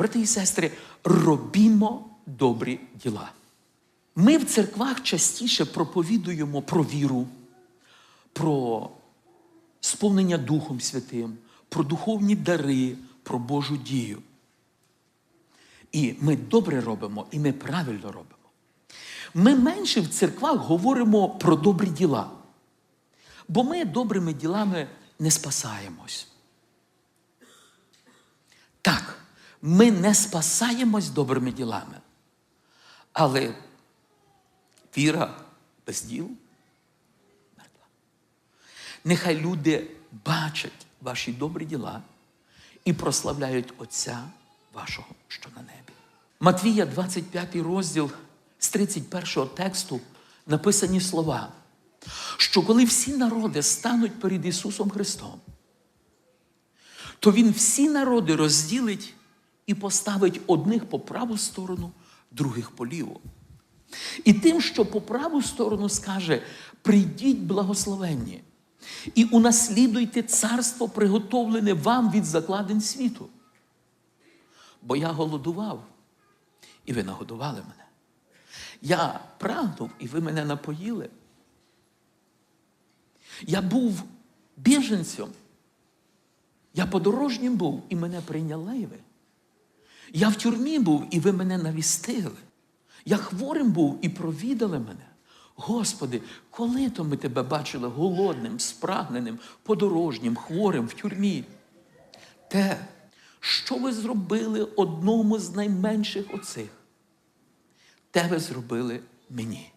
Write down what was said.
Брати і сестри, робімо добрі діла. Ми в церквах частіше проповідуємо про віру, про сповнення Духом Святим, про духовні дари, про Божу дію. І ми добре робимо, і ми правильно робимо. Ми менше в церквах говоримо про добрі діла. Бо ми добрими ділами не спасаємось. Ми не спасаємось добрими ділами. Але віра без діл мертва. Нехай люди бачать ваші добрі діла і прославляють Отця вашого, що на небі. Матвія, 25 розділ з 31 тексту написані слова, що коли всі народи стануть перед Ісусом Христом, то Він всі народи розділить і поставить одних по праву сторону, других по ліву. І тим, що по праву сторону скаже: прийдіть благословенні, і унаслідуйте царство, приготовлене вам від закладень світу. Бо я голодував, і ви нагодували мене. Я прагнув, і ви мене напоїли. Я був біженцем. Я подорожнім був, і мене прийняли ви. Я в тюрмі був, і ви мене навістили. Я хворим був і провідали мене. Господи, коли то ми тебе бачили голодним, спрагненим, подорожнім, хворим в тюрмі? Те, що ви зробили одному з найменших оцих, те ви зробили мені.